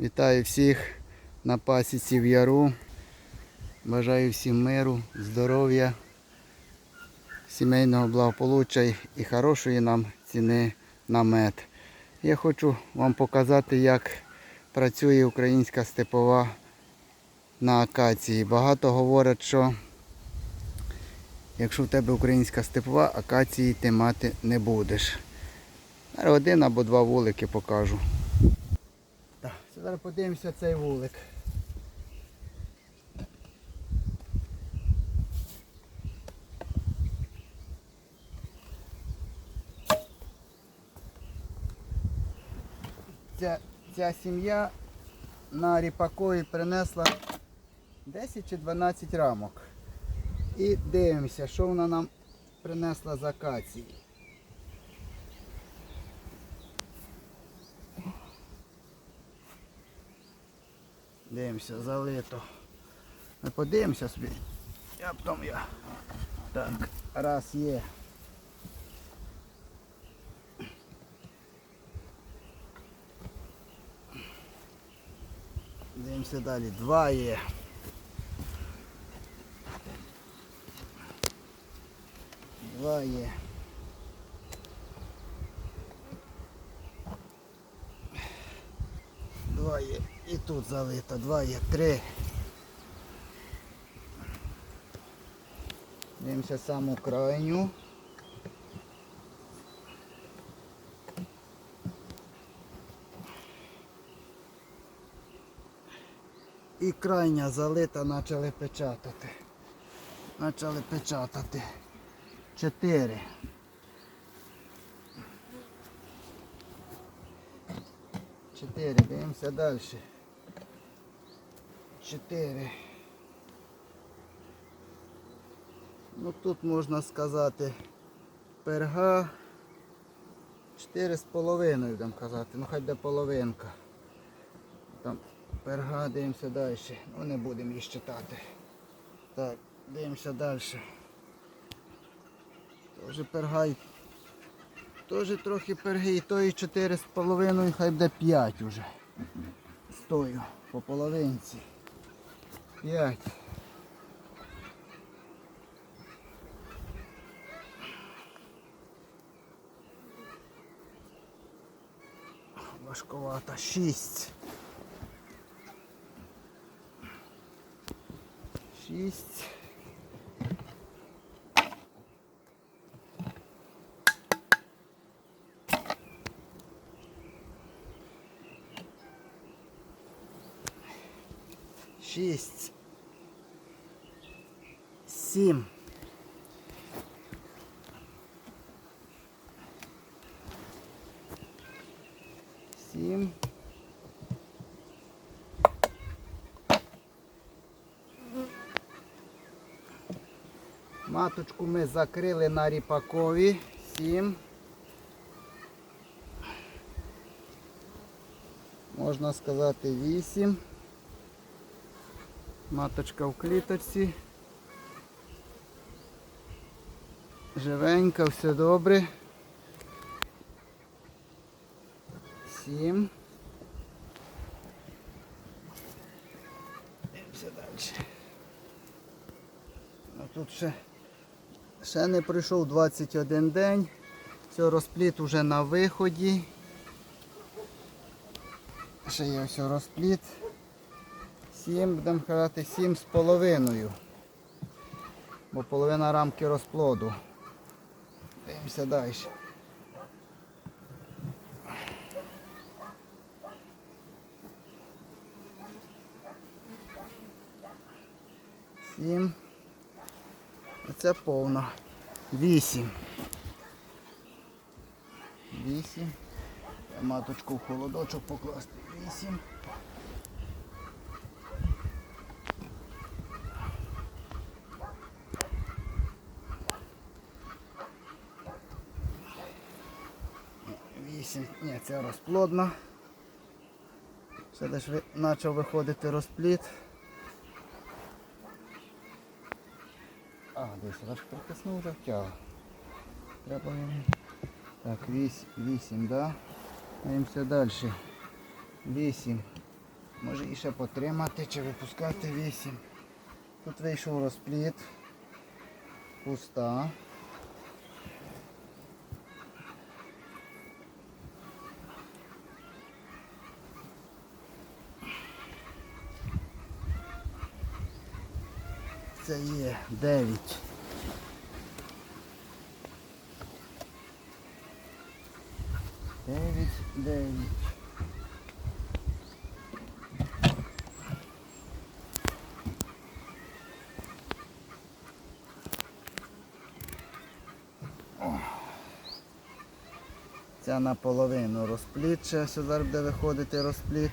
Вітаю всіх на пасіці в яру. Бажаю всім миру, здоров'я, сімейного благополуччя і хорошої нам ціни на мед. Я хочу вам показати, як працює українська степова на акації. Багато говорять, що якщо в тебе українська степова, акації ти мати не будеш. Один або два вулики покажу. Зараз подивимося цей вулик. Ця, ця сім'я на ріпакові принесла 10 чи 12 рамок. І дивимося, що вона нам принесла з акації. Дивимося, залито. Ми подивимося собі. Я потім я. Так, раз є. Дивимося далі. Два є. Два є. Два є. І тут залито. Два є. Три. Дивимося саму крайню. І крайня залита почали печатати. Почали печатати. Чотири. Чотири. Дивимося далі. Чотири. Ну тут можна сказати перга. Чотири з половиною будемо казати. Ну хай де половинка. Там перга, дивимося далі. Ну не будемо її читати. Так, дивимося далі. Тоже пергай. Тоже трохи перги, і тої 4,5, хай буде 5 уже. Стою по половинці. 5. Важковато. 6. 6. Шість. Сім. Сім. Маточку ми закрили на ріпакові. Сім. Можна сказати вісім. Маточка в кліточці. Живенька, все добре. Сім. Дивимося далі. А тут ще, ще не пройшов 21 день. Все, розпліт уже на виході. Ще є ось розпліт. 7, будемо казати, 7 з половиною. Бо половина рамки розплоду. Дивимося далі. Сім. Це повно. Вісім. Вісім. Маточку в холодочок покласти. Вісім. Вісім. Ні, це розплодна. Ще десь почав виходити розплід. А, десь аж притиснув вже втяг. Треба йому. Так, вісім, вісім, да? Дивимося далі. Вісім. Може і ще потримати чи випускати 8. Тут вийшов розпліт. Пуста. Це є 9. Дев'ять, дев'ять. Ця наполовину розпліт, ще зараз буде виходити розпліт.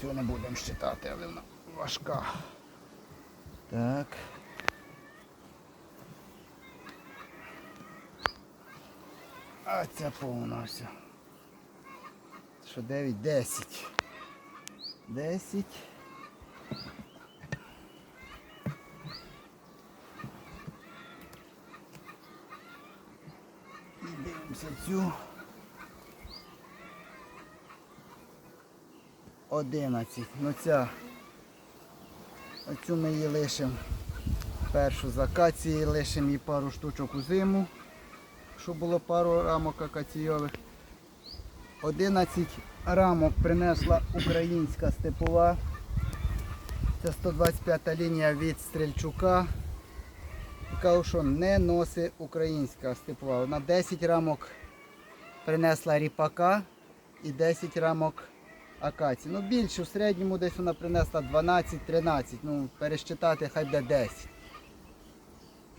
Цю не будемо щитати, але вона важка. Так. А ця повна вся. Що 9, 10. 10. І дивимося цю. 11. Ну ця. Оцю ми її лишимо. Першу з акації лишимо її пару штучок у зиму щоб було пару рамок акаційових. 11 рамок принесла українська степова. Це 125 лінія від Стрельчука. Кажу, що не носить українська степова. Вона 10 рамок принесла ріпака і 10 рамок акації. Ну більше, в середньому десь вона принесла 12-13. Ну, пересчитати хай буде 10.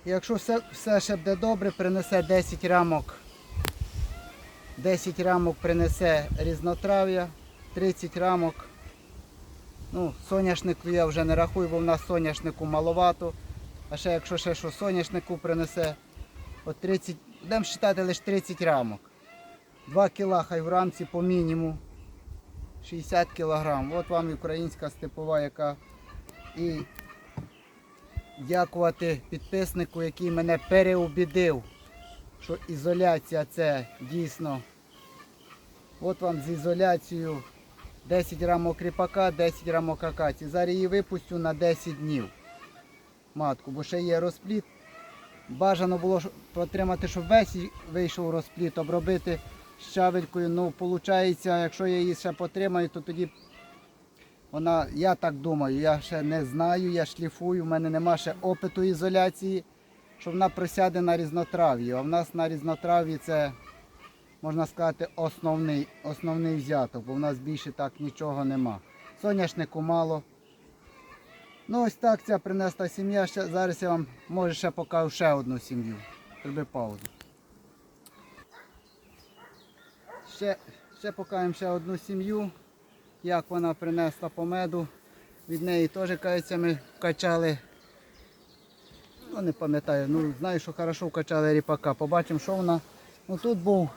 Якщо все, все ще буде добре, принесе 10 рамок. 10 рамок принесе різнотрав'я, 30 рамок. Ну, соняшнику я вже не рахую, бо в нас соняшнику маловато. А ще якщо ще що соняшнику принесе, от 30, будемо вважати лише 30 рамок. 2 кіла хай в рамці по мінімуму. 60 кілограм. От вам українська степова, яка і дякувати підписнику, який мене переубідив, що ізоляція це дійсно. От вам з ізоляцією 10 рамок ріпака, 10 рамок акації. Зараз її випустю на 10 днів. Матку, бо ще є розпліт. Бажано було щоб отримати, щоб весь вийшов розпліт, обробити щавелькою. Ну, виходить, якщо я її ще потримаю, то тоді вона, я так думаю, я ще не знаю, я шліфую, в мене нема ще опиту ізоляції, що вона присяде на різнотрав'ї. А в нас на різнотрав'ї це, можна сказати, основний, основний взяток, бо в нас більше так нічого нема. Соняшнику мало. Ну ось так ця принесла сім'я. Зараз я вам може ще покажу ще одну сім'ю. Зроби паузу. Ще, ще покажемо ще одну сім'ю як вона принесла по меду. Від неї теж кажеться, ми вкачали. Ну не пам'ятаю, ну знаю, що хорошо вкачали ріпака. Побачимо, що вона. Ну Тут був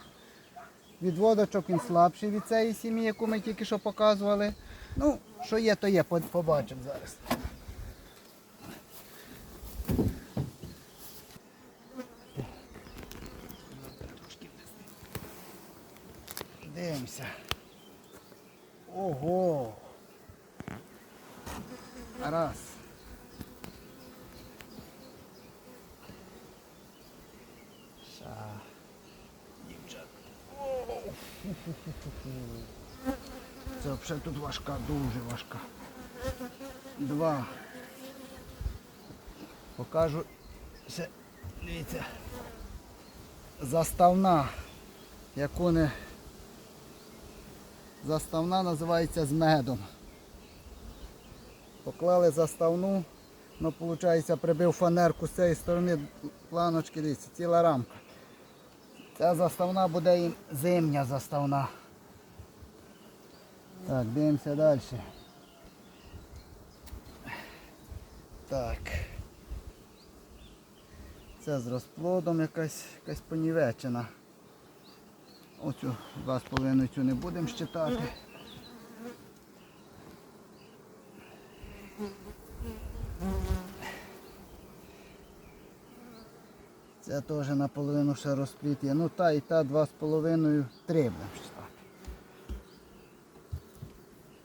відводочок, він слабший від цієї сім'ї, яку ми тільки що показували. Ну, що є, то є, побачимо зараз. Дивимося. Ого. Раз. Ша. Дівчат. Це взагалі тут важка, дуже важка. Два. Покажу. Ще, дивіться. Заставна, яку не Заставна називається з медом. Поклали заставну, ну виходить прибив фанерку з цієї сторони планочки, дивіться, ціла рамка. Ця заставна буде і зимня заставна. Так, дивимося далі. Так. Це з розплодом якась, якась понівечена. Оцю 2,5 цю не будемо щитати. Це теж наполовину ще розпліт. Ну та і та 2,5 3 будемо щитати.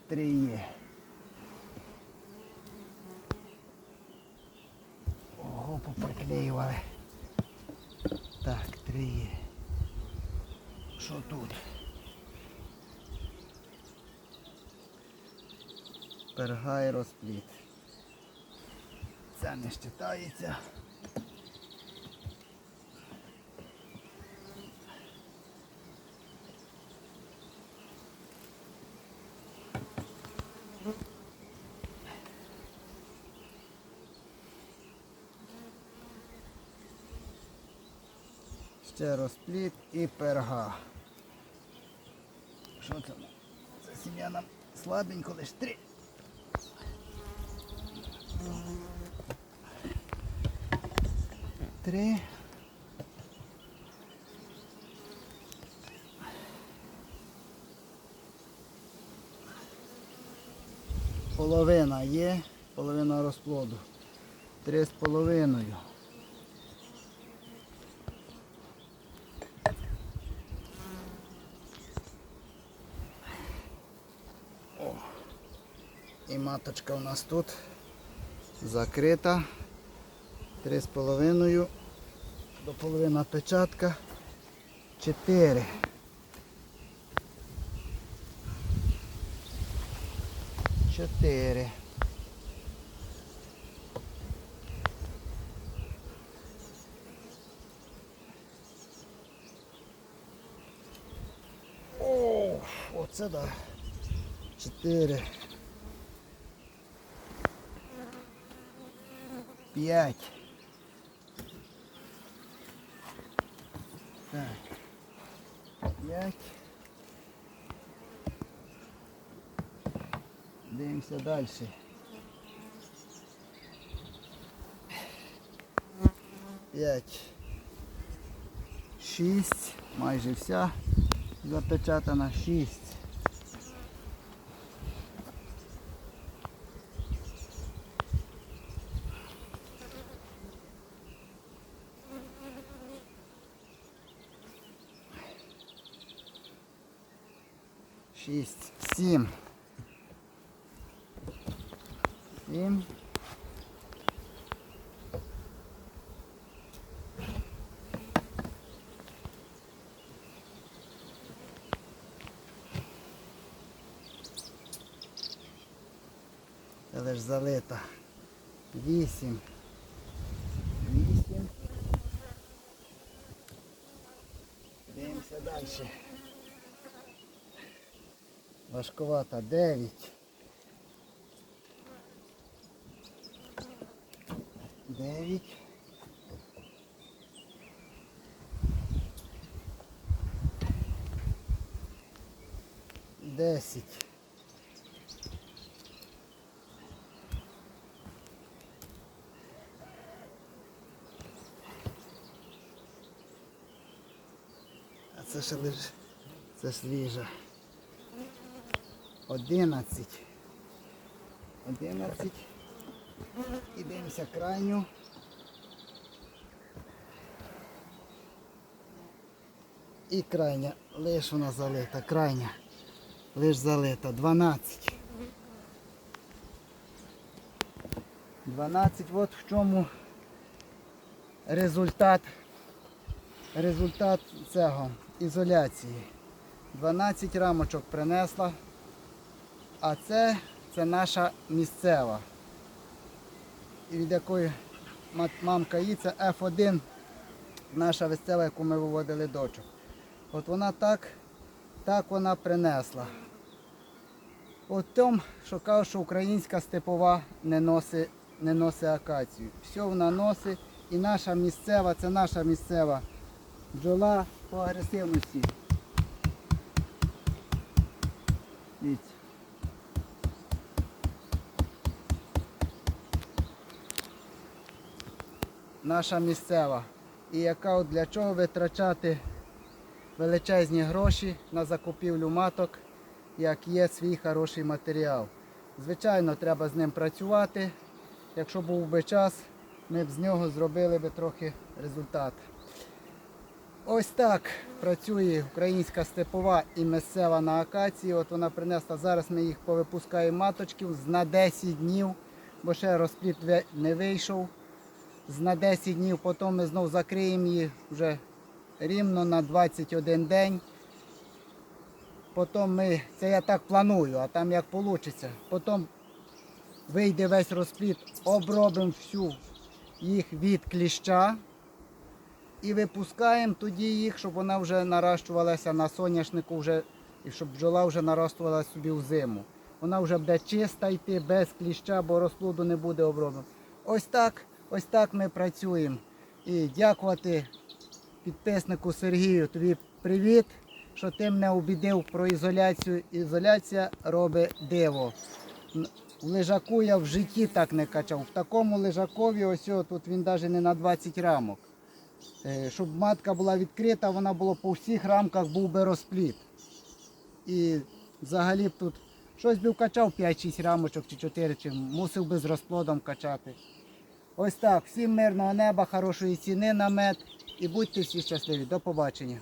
три є. Ого, поприклеювали. Так, три є. Що тут? Перга і розпліт. Це не вважається. Ще розпліт і перга. Що це? Це сім'я нам слабенько, лише три. Три. Половина є, половина розплоду. Три з половиною. Маточка у нас тут закрита. Три з половиною. До половина печатка. Чотири. Чотири. О, оце да. Чотири. П'ять. Так. П'ять. Дивимося далі. П'ять. Шість. Майже вся запечатана. Шість. Шість. Сім. Сім. Але ж. Вісім. Вісім. Дивимося далі. Важковата. Дев'ять. Дев'ять. Десять. А це ще лише це свіжа. Одинадцять. Одинадцять. І дивимося крайню. І крайня. Лиш вона залита. Крайня. Лиш залита. 12. 12. От в чому результат. Результат цього ізоляції. 12 рамочок принесла. А це, це наша місцева. Від якої мамка її, це F1, наша місцева, яку ми виводили дочок. От вона так, так вона принесла. От тому, що кажуть, що українська степова не носить, не носить акацію. Все вона носить. І наша місцева, це наша місцева бджола по агресивності. Дивіться. Наша місцева. І яка для чого витрачати величезні гроші на закупівлю маток, як є свій хороший матеріал. Звичайно, треба з ним працювати. Якщо був би час, ми б з нього зробили би трохи результат. Ось так працює українська степова і місцева на акації. От вона принесла. Зараз ми їх повипускаємо маточків на 10 днів, бо ще розплід ве- не вийшов. На 10 днів, потім ми знову закриємо їх вже рівно на 21 день. Потім ми, це я так планую, а там як вийде. Потім вийде весь розплід, обробимо всю їх від кліща і випускаємо тоді їх, щоб вона вже наращувалася на соняшнику, вже, і щоб бджола вже наростувала собі в зиму. Вона вже буде чиста йти, без кліща, бо розплоду не буде оброблено. Ось так, ось так ми працюємо. І дякувати підписнику Сергію. Тобі привіт, що ти мене обідив про ізоляцію. Ізоляція робить диво. В лежаку я в житті так не качав. В такому лежакові, ось тут він навіть не на 20 рамок. Е, Щоб матка була відкрита, вона була по всіх рамках був би розпліт. І взагалі б тут щось би вкачав 5-6 рамочок чи 4, чи мусив би з розплодом качати. Ось так. Всім мирного неба, хорошої ціни на мед і будьте всі щасливі. До побачення.